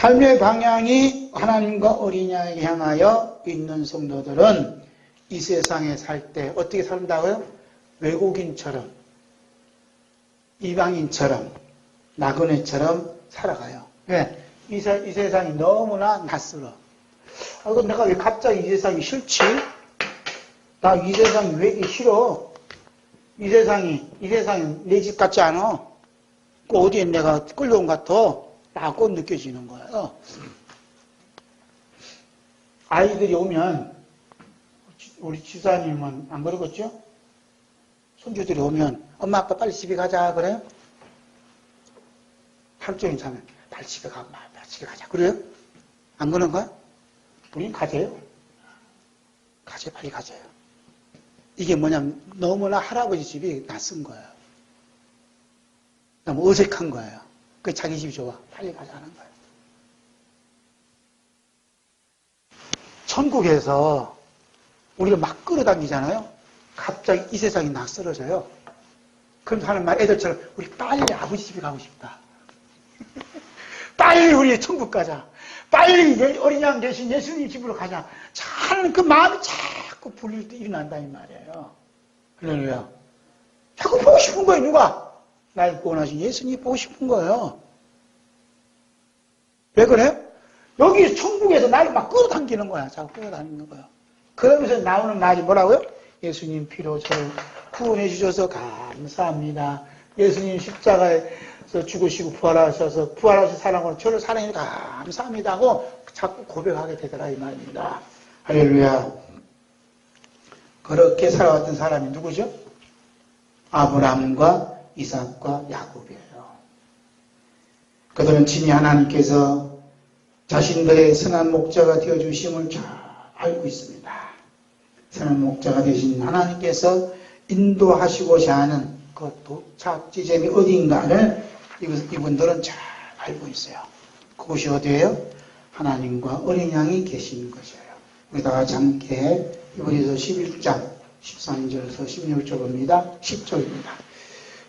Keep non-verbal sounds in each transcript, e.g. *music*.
삶의 방향이 하나님과 어린양에게 향하여 있는 성도들은 이 세상에 살 때 어떻게 산다고요? 외국인처럼, 이방인처럼, 나그네처럼 살아가요. 왜? 이, 세, 이 세상이 너무나 낯설어. 아, 그 내가 왜 갑자기 이 세상이 싫지? 나 이 세상이 왜 이렇게 싫어? 이 세상이, 이 세상이 내 집 같지 않아? 그 어디에 내가 끌려온 것 같아? 라고 느껴지는 거예요. 아이들이 오면, 우리 지사님은 안 그러겠죠? 손주들이 오면, 엄마, 아빠 빨리 집에 가자, 그래요? 종일 자면, 빨리 집에 가, 엄마, 아빠 집에 가자. 그래요? 안 그런가? 우린 가재요. 가재, 빨리 가재요. 이게 뭐냐면, 너무나 할아버지 집이 낯선 거예요. 너무 어색한 거예요. 그 자기 집이 좋아. 빨리 가자 하는 거예요. 천국에서 우리가 막 끌어당기잖아요. 갑자기 이 세상이 낯설어져요. 그럼 하는 말 애들처럼 우리 빨리 아버지 집에 가고 싶다. *laughs* 빨리 우리 천국 가자. 빨리 예- 어린 양 대신 예수님 집으로 가자. 하는 그 마음이 자꾸 불릴 때 일어난다 이 말이에요. 할렐루야. 자꾸 보고 싶은 거예요, 누가? 날 구원하신 예수님이 보고 싶은 거예요. 왜 그래요? 여기 천국에서 나를 막 끌어당기는 거야. 자꾸 끌어당기는 거야. 그러면서 나오는 말이 뭐라고요? 예수님 피로 저를 구원해 주셔서 감사합니다. 예수님 십자가에서 죽으시고 부활하셔서 부활하신 사랑으로 저를 사랑해 감사합니다 하고 자꾸 고백하게 되더라 이 말입니다. 할렐루야. 그렇게 살아왔던 사람이 누구죠? 아브라함과 이삭과 야곱이에요. 그들은 친히 하나님께서 자신들의 선한 목자가 되어 주심을 잘 알고 있습니다. 선한 목자가 되신 하나님께서 인도하시고자 하는 그 도착 지점이 어딘가를 이분들은 잘 알고 있어요. 그곳이 어디예요? 하나님과 어린 양이 계신 것이에요. 우리 다 같이 함께 이번에서 11장 13절에서 16절입니다. 10절입니다.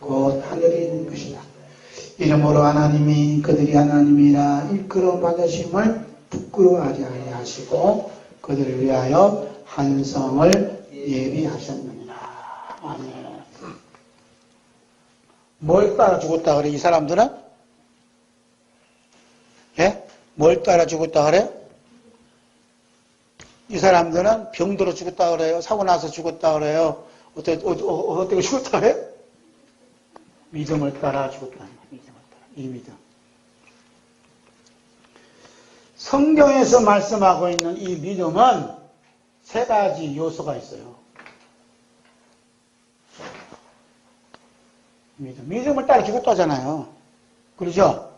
곧 하늘에 있는 것이다. 이러므로 하나님이 그들이 하나님이라 일컬어 받으심을 부끄러워하지 하시고 그들을 위하여 한성을 예비하셨느니라. 아멘. 뭘 따라 죽었다 그래, 이 사람들은? 예? 뭘 따라 죽었다 그래? 이 사람들은 병들어 죽었다 그래요. 사고 나서 죽었다 그래요. 어떻게, 어, 어, 어떻게 죽었다 그래? 믿음을 따라 죽었다. 믿음을 따라. 이 믿음. 성경에서 말씀하고 있는 이 믿음은 세 가지 요소가 있어요. 믿음. 믿음을 따라 죽었다잖아요. 그러죠?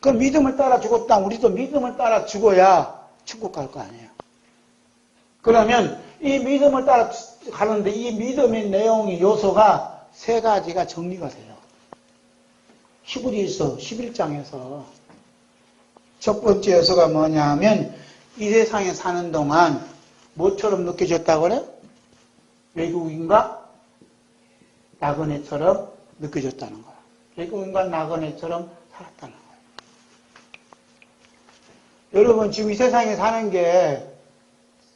그 믿음을 따라 죽었다. 우리도 믿음을 따라 죽어야 천국 갈 거 아니에요. 그러면 이 믿음을 따라 가는데 이 믿음의 내용의 요소가 세 가지가 정리가 돼요. 히브리서 11장에서 첫 번째 요소가 뭐냐 하면 이 세상에 사는 동안 뭐처럼 느껴졌다고 그래? 외국인과 나그네처럼 느껴졌다는 거야. 외국인과 나그네처럼 살았다는 거야. 여러분 지금 이 세상에 사는 게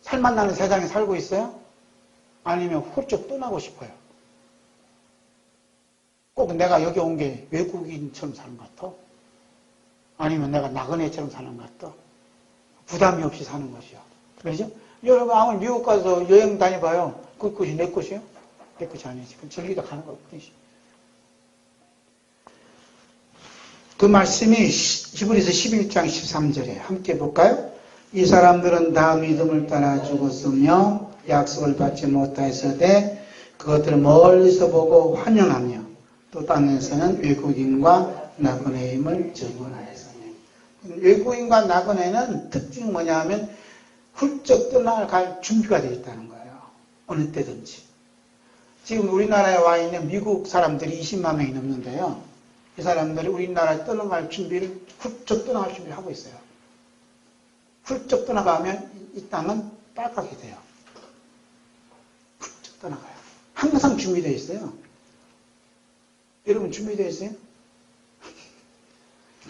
살만 나는 세상에 살고 있어요? 아니면 훌쩍 떠나고 싶어요? 꼭 내가 여기 온 게 외국인처럼 사는 것 같아? 아니면 내가 나그네처럼 사는 것 같아? 부담이 없이 사는 것이요. 그러죠? 여러분 아무리 미국 가서 여행 다녀봐요. 그 것이 내 것이요? 내 것이 아니지. 그럼 즐기다 가는 거뿐이지. 그 말씀이 히브리서 11장 13절에 함께 볼까요? 이 사람들은 다 믿음을 따라 죽었으며 약속을 받지 못하였으되 그것들을 멀리서 보고 환영하며 또 땅에서는 외국인과 나그네임을 증언하였으니 외국인과 나그네는 특징이 뭐냐면 훌쩍 떠나갈 준비가 되어 있다는 거예요. 어느 때든지. 지금 우리나라에 와 있는 미국 사람들이 20만 명이 넘는데요. 이 사람들이 우리나라에 떠나갈 준비를 훌쩍 떠나갈 준비를 하고 있어요. 훌쩍 떠나가면 이- 이 땅은 빨갛게 돼요. 훌쩍 떠나가요. 항상 준비되어 있어요. 여러분 준비되어 있어요?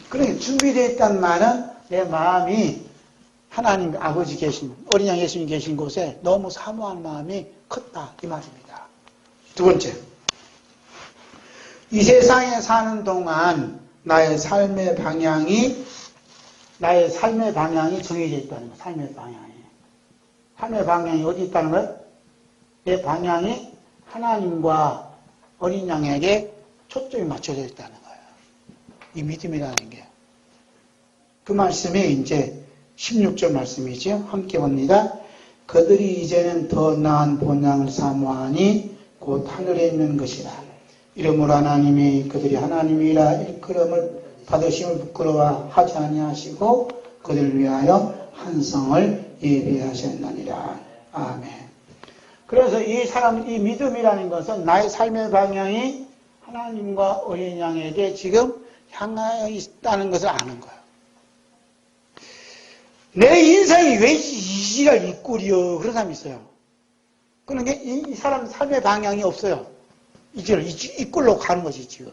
그러니까 준비되어 있다는 말은 내 마음이 하나님 아버지 계신 어린 양 예수님 계신 곳에 너무 사모하는 마음이 컸다 이 말입니다. 두 번째 이 세상에 사는 동안 나의 삶의 방향이 나의 삶의 방향이 정해져 있다는 거예요. 삶의 방향이 삶의 방향이 어디 있다는 거예요? 내 방향이 하나님과 어린 양에게 초점이 맞춰져 있다는 거예요. 이 믿음이라는 게. 그 말씀이 이제 16절 말씀이죠. 함께 봅니다. 그들이 이제는 더 나은 본향을 사모하니 곧 하늘에 있는 것이라. 이러므로 하나님이 그들이 하나님이라 일컬음을 받으심을 부끄러워하지 아니하시고 그들을 위하여 한 성을 예비하셨느니라. 아멘. 그래서 이 사람, 이 믿음이라는 것은 나의 삶의 방향이 하나님과 어린 양에게 지금 향하여 있다는 것을 아는 거예요. 내 인생이 왜 이 지랄 이 꼴이여 그런 사람이 있어요. 그러니까 이, 이 사람 삶의 방향이 없어요. 이지를 이, 이 꼴로 가는 거지 지금.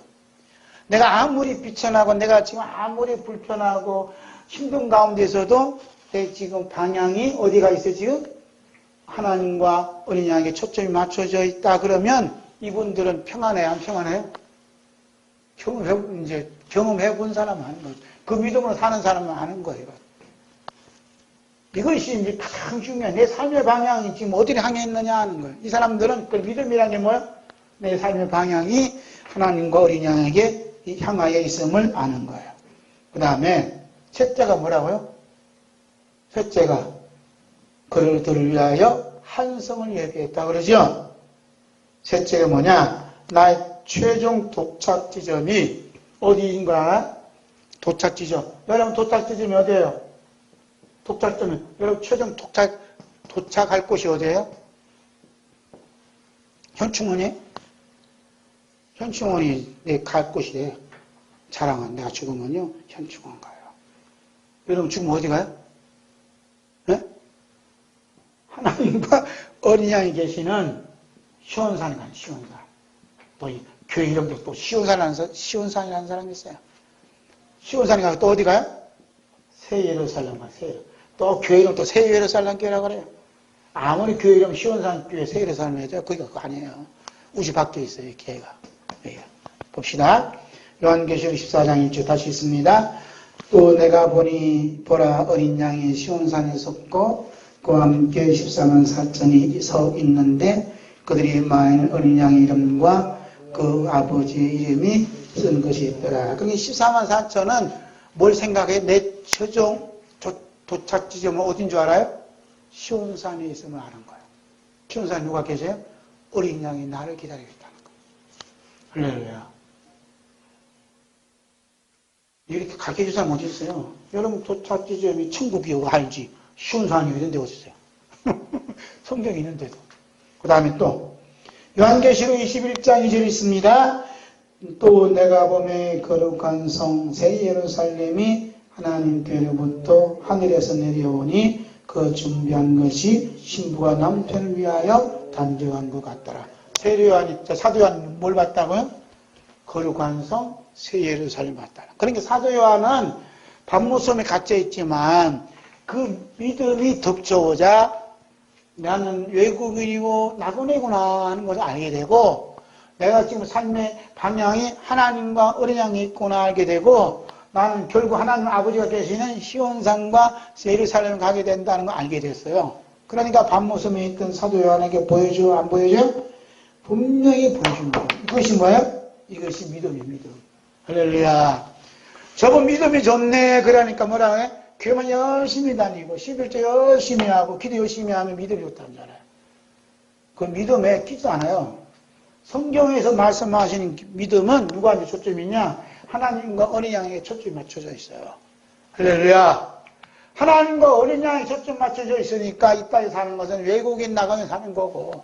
내가 아무리 비천하고 내가 지금 아무리 불편하고 힘든 가운데서도 내 지금 방향이 어디가 있어 지금 하나님과 어린 양에게 초점이 맞춰져 있다 그러면 이분들은 평안해요 안 평안해요? 경험해 이제 경험해 본 사람은 하는 거죠. 그 믿음으로 사는 사람은 아는 거예요. 이것이 이제 가장 중요해. 내 삶의 방향이 지금 어디를 향해 있느냐 하는 거예요. 이 사람들은 그 믿음이라는 게 뭐야? 내 삶의 방향이 하나님과 어린 양에게 향하여 있음을 아는 거예요. 그 다음에 셋째가 뭐라고요? 셋째가 그들을 위하여 한성을 예비했다 그러죠? 셋째가 뭐냐? 나의 최종 도착 지점이 어디인 거야? 도착 지점. 여러분 도착 지점이 어디예요? 도착점이 여러분 최종 도착 도착할 곳이 어디예요? 현충원이? 현충원이 내 갈 곳이래. 자랑은 내가 죽으면요 현충원 가요. 여러분 죽으면 어디 가요? 네? 하나님과 어린 양이 계시는 시온산 가요. 시온산. 또 이 교회 이름도 또 시온산이라는 사- 시온산이라는 사람이 있어요. 시온산에 가고 또 어디 가요? 새 예루살렘 가요. 새 예루. 또 교회 이름 또 새 예루살렘 교회라고 그래요. 아무리 교회 이름 시온산 교회 새 예루살렘 해도 거기가 그거 아니에요. 우시 밖에 있어요. 이 교회가. 예. 봅시다. 요한계시록 14장 1절 다시 있습니다. 또 내가 보니 보라 어린 양이 시온산에 섰고 그와 함께 14만 4천이 서 있는데 그들이 마에는 어린 양의 이름과 그 아버지의 이름이 쓴 것이 있더라. 그러니까 14만 4천은 뭘 생각해? 내 최종 도- 도착 지점은 어딘 줄 알아요? 시온산에 있음을 아는 거예요. 시온산에 누가 계세요? 어린 양이 나를 기다리고 있다는 거예요. 할렐루야. 이렇게 가르쳐 줄 사람 어디 있어요? 여러분 도착 지점이 천국이고 알지. 시온산이 이런 데 어디 있어요? *laughs* 성경이 있는데도. 그 다음에 또 요한계시록 21장 2절 있습니다. 또 내가 보매 거룩한 성새 예루살렘이 하나님께로부터 하늘에서 내려오니 그 준비한 것이 신부가 남편을 위하여 단정한 것 같더라. 세례요한이 사도 요한이 뭘 봤다고요? 거룩한 성새 예루살렘 봤다. 그러니까 사도 요한은 밤모섬에 갇혀 있지만 그 믿음이 덮쳐오자 나는 외국인이고 나그네구나 하는 것을 알게 되고 내가 지금 삶의 방향이 하나님과 어린 양이 있구나 알게 되고 나는 결국 하나님 아버지가 계시는 시온산과 예루살렘을 가게 된다는 걸 알게 됐어요. 그러니까 밤모섬에 있던 사도 요한에게 보여줘 안 보여줘? 분명히 보여준 거예요. 이것이 뭐예요? 이것이 믿음이 믿음. 할렐루야. 저분 믿음이 좋네. 그러니까 뭐라 해? 교회만 열심히 다니고 11조 열심히 하고 기도 열심히 하면 믿음이 좋다는 줄 알아요. 그 믿음에 끼지 않아요. 성경에서 말씀하시는 믿음은 누구한테 초점이냐? 하나님과 어린 양에게 초점이 맞춰져 있어요. 할렐루야. 하나님과 어린 양이 초점 맞춰져 있으니까 이 땅에 사는 것은 외국인 나가면 사는 거고.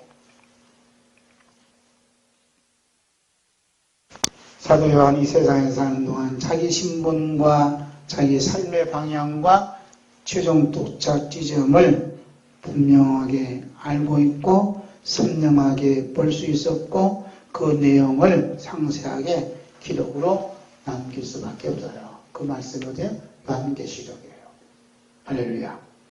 사도 요한이 세상에 사는 동안 자기 신분과 자기 삶의 방향과 최종 도착 지점을 분명하게 알고 있고 선명하게 볼 수 있었고 그 내용을 상세하게 기록으로 남길 수밖에 없어요. 그 말씀이 어디에? 요한계시록이에요. 할렐루야.